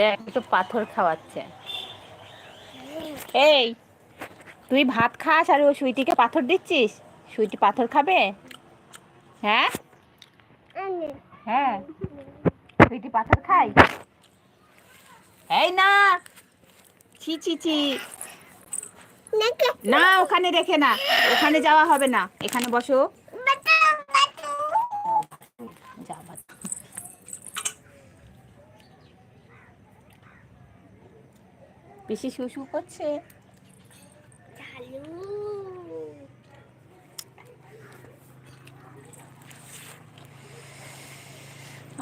দেখ একটু পাথর খাওয়াচ্ছে। এই তুই ভাত খাস আর ও সুইটিকে পাথর দিচ্ছিস? সুইটি পাথর খাবে? হ্যাঁ? হ্যাঁ সুইটি পাথর খাই। এই না ছি ছি ছি। না ওখানে রেখে না ওখানে যাওয়া হবে না। এখানে বসো। পিসি শুশু করছে?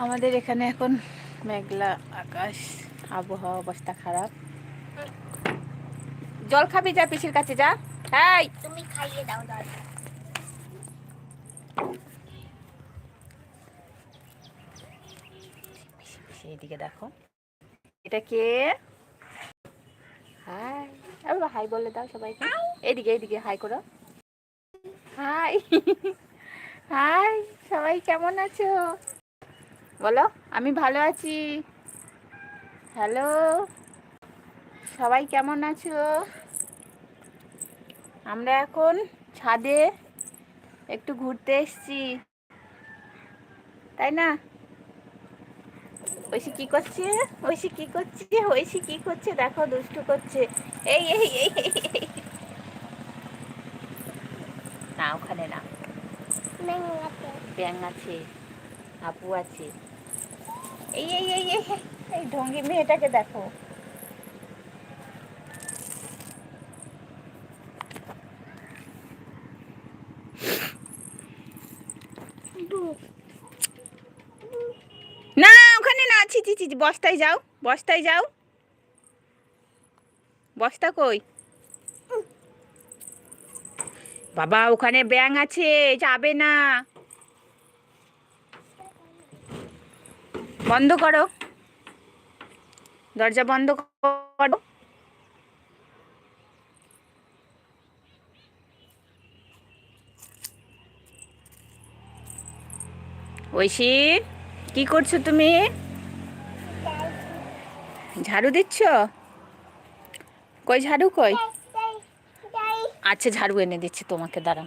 আমাদের এখানে এখন মেঘলা আকাশ আবহাওয়া অবস্থা খারাপ। জল খাবি যা পিসির কাছে যা। এই! তুমি খাইয়ে দাও পিসি, এদিকে দেখো। এটা কে? হাই আরে হাই বলে দাও সবাইকে। এদিকে এদিকে হাই করো। হাই হাই সবাই কেমন আছো? বলো, আমি ভালো আছি। হ্যালো সবাই কেমন আছো? আমরা এখন ছাদে একটু ঘুরতে এসছি। তাই না? ঐশী কি করছে? ঐশী কি করছে? ঐশী কি করছে? দেখো দুষ্টু করছে। এই এই এই। না ওখানে না। ব্যাং আছে আপু আছে। এই এই এই এই ঢঙ্গি মেয়েটাকে দেখো। না ওখানে না ছি ছি ছি বস্তায় যাও বস্তায় যাও। বস্তা কই? বাবা, ওখানে ব্যাং আছে, যাবে না। বন্ধ করো। দরজা বন্ধ করো। ঐশী, কি করছ তুমি? ঝাড়ু দিচ্ছ? কই ঝাড়ু কই? আচ্ছা ঝাড়ু এনে দিচ্ছি তোমাকে দাঁড়াও।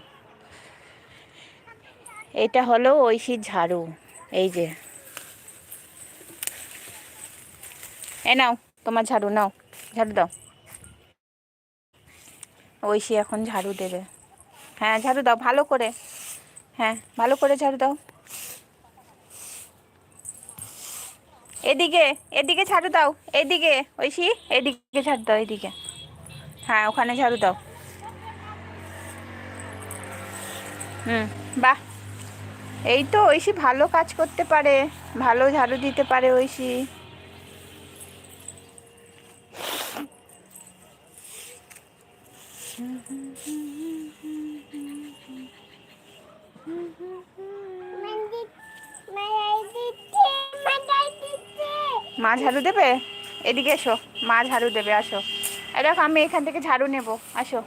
এটা হলো ঐশীর ঝাড়ু এই যে। এ নাও তোমার ঝাড়ু নাও ঝাড়ু দাও। ঐশী এখন ঝাড়ু দেবে। হ্যাঁ ঝাড়ু দাও ভালো করে। হ্যাঁ ভালো করে ঝাড়ু দাও। এদিকে এদিকে ঝাড়ু দাও, এদিকে, ঐশী, এদিকে ঝাড়ু দাও, এদিকে। হ্যাঁ ওখানে ঝাড়ু দাও। হুম, বাহ। এই তো ঐশী ভালো কাজ করতে পারে, ভালো ঝাড়ু দিতে পারে ঐশী। মেন্দি মা ঝাড়ু দেবে? এদিকে এসো, মা ঝাড়ু দেবে, আসো। দেখো, আমি এখান থেকে ঝাড়ু নেব, আসো।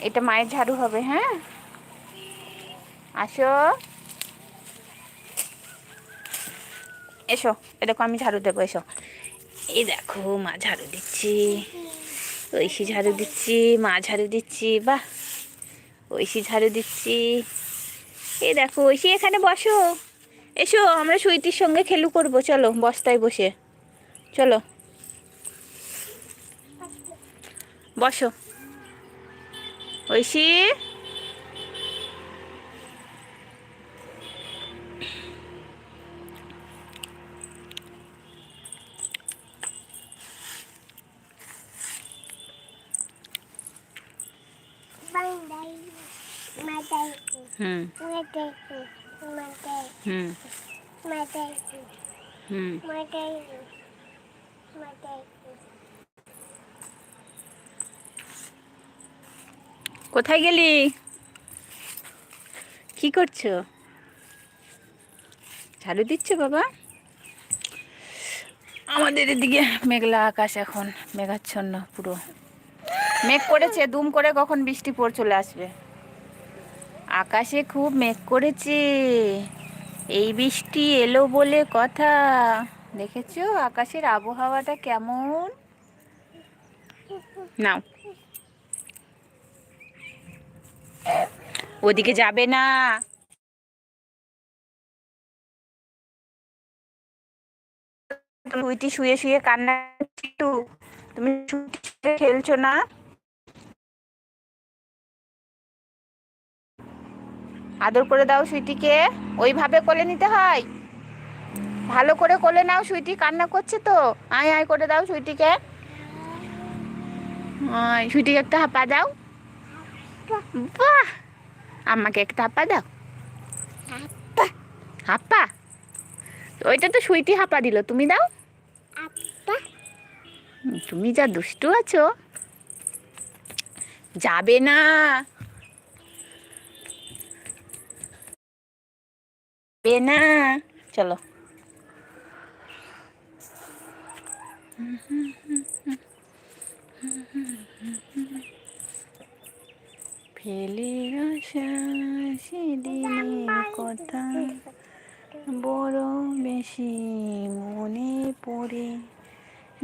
এটা মায়ের ঝাড়ু হবে হ্যাঁ? আসো। এসো, এ দেখো, আমি ঝাড়ু দেবো, এসো। এই দেখো, মা ঝাড়ু দিচ্ছি। ঐশী ঝাড়ু দিচ্ছি, মা ঝাড়ু দিচ্ছি, বাহ। ঐশী ঝাড়ু দিচ্ছি। এই দেখো, ঐশী, এখানে বসো। এসো আমরা সুইটির সঙ্গে খেলু করব চলো বস্তায় বসে। চলো। বসো। ঐশী? হুম। হুম হুম মাদাই মাদাই কোথায় গেলি? কি করছ? ঝাড়ু দিচ্ছ বাবা? আমাদের এদিকে মেঘলা আকাশ এখন মেঘাচ্ছন্ন পুরো। মেঘ করেছে দুম করে কখন বৃষ্টি পড়ে চলে আসবে। আকাশে খুব মেঘ করেছে। এই বৃষ্টি এলো বলে কথা। দেখেছ আকাশের আবহাওয়াটা কেমন? নাও। ওদিকে যাবে না। শুয়ে শুয়ে কান্না তুমি খেলছো না? আদর করে দাও সুইটিকে। ওইভাবে কোলে নিতে হয়। ভালো করে কোলে নাও সুইটি কান্না করছে তো। আয় আয় করে দাও সুইটিকে। সুইটিকে একটা হাপা দাও। বাহ! আমাকে একটা হাপা দাও। হাপ্পা ওইটা তো সুইটি হাপা দিল তুমি দাও। তুমি যা দুষ্টু আছো। যাবে না। যাবে না। চলো। ফেলে আসা সেদিনের কথা বড় বেশি মনে পড়ে।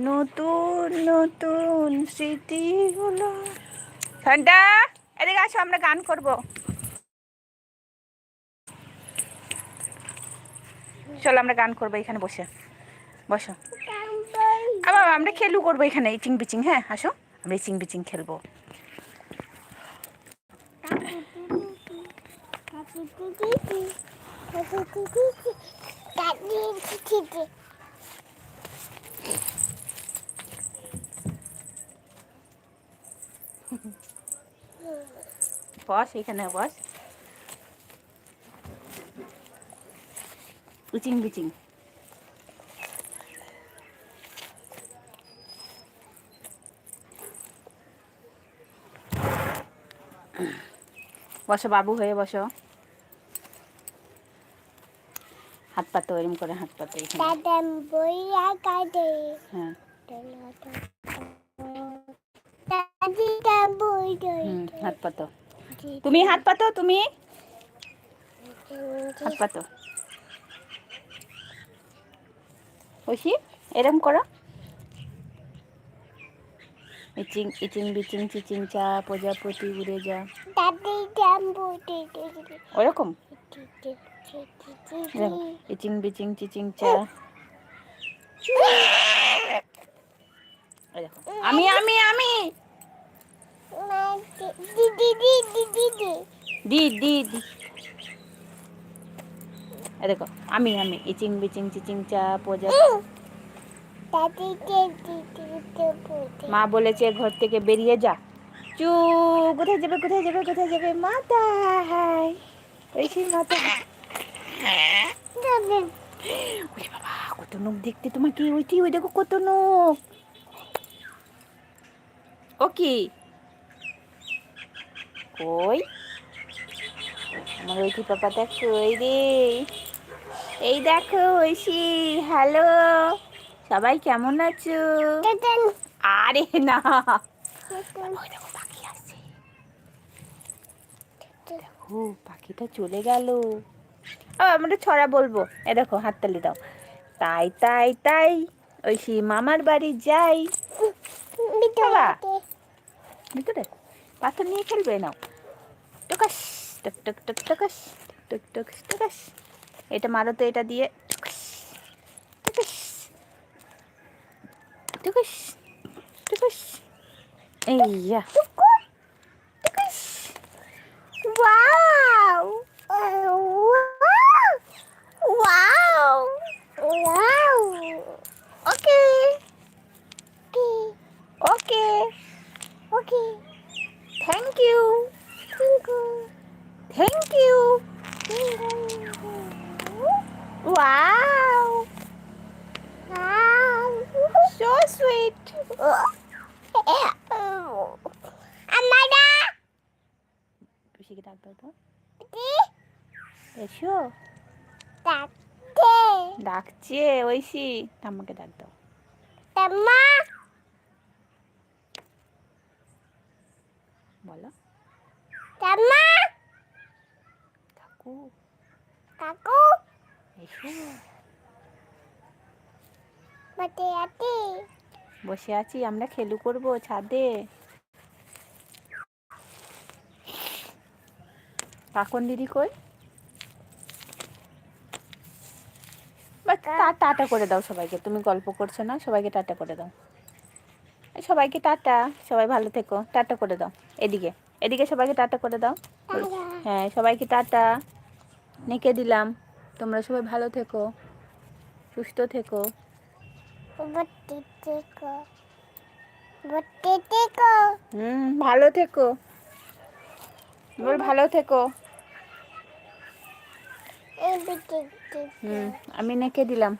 নতুন নতুন স্মৃতিগুলো। ঘণ্টা, এদিকে আসো, আমরা গান করব। চলো আমরা গান করব এখানে বসে। বসো। আবার আমরা খেলু করব এখানে ইচিং বিচিং হ্যাঁ আসো। আমরা ইচিং বিচিং খেলব। বস এখানে বস। উচিং বিচিং। বসো বাবু হয়ে বসো। হাত পাতো এরম করে হাত পাতো হ্যাঁ। হাত পাতো। তুমি হাত পাতো তুমি? হাত পাতো। ঐশী এরম করো। ইচিং ইচিং বিচিং চিচিং চা প্রজাপতি উড়ে যা। ওরকম? ইচিং বিচিং চিচিং চা। আমি আমি আমি! দিদি দিদি দিদি দি দি দি এই দেখো, আমি আমি, ইচিং, বিচিং, চিচিং, চা দাদিকে মা বলেছে, ঘর থেকে বেরিয়ে যা। চু কোথায় যাবে কোথায় যাবে কোথায় যাবে? মাথা হাই ওই মাথা বাবা, কত নখ দেখতে তোমাকে ওইটি ওই দেখো, কত নখ। ও কি? কই? আমার ওইটি পাপা দেখো ওই রে। এই দেখো ঐশী হ্যালো সবাই কেমন আছো? আরে না। পাখি আসছে। দেখো পাখিটা চলে গেল। আমরা ছড়া বলব। এ দেখো হাততালি দাও। তাই তাই তাই সি মামার বাড়ি যাই। বাবা। ভিতরে? পাথর নিয়ে খেলবে? নাও। টকাস টক টক টক টকাস টক টক টকাস। এটা মারো তো এটা দিয়ে। এই সুইট Amada! পিসিকে ডাক দাও তো এসো Tate! ডাকছে ঐশী ঠাম্মাকে ডাক দাও Tama! বলো Tama! কাকু Kaku! এসো বটে আতি বসে আছি আমরা খেলু করব ছাদে। কাকন দিদি কই? টাটা করে দাও সবাইকে তুমি গল্প করছ না সবাইকে টাটা করে দাও। সবাইকে টাটা সবাই ভালো থেকো টাটা করে দাও এদিকে এদিকে সবাইকে টাটা করে দাও। হ্যাঁ সবাইকে টাটা নেকে দিলাম তোমরা সবাই ভালো থেকো সুস্থ থেকো। হুম ভালো থেকো। বল ভালো থেকো। হুম আমি নেকে দিলাম?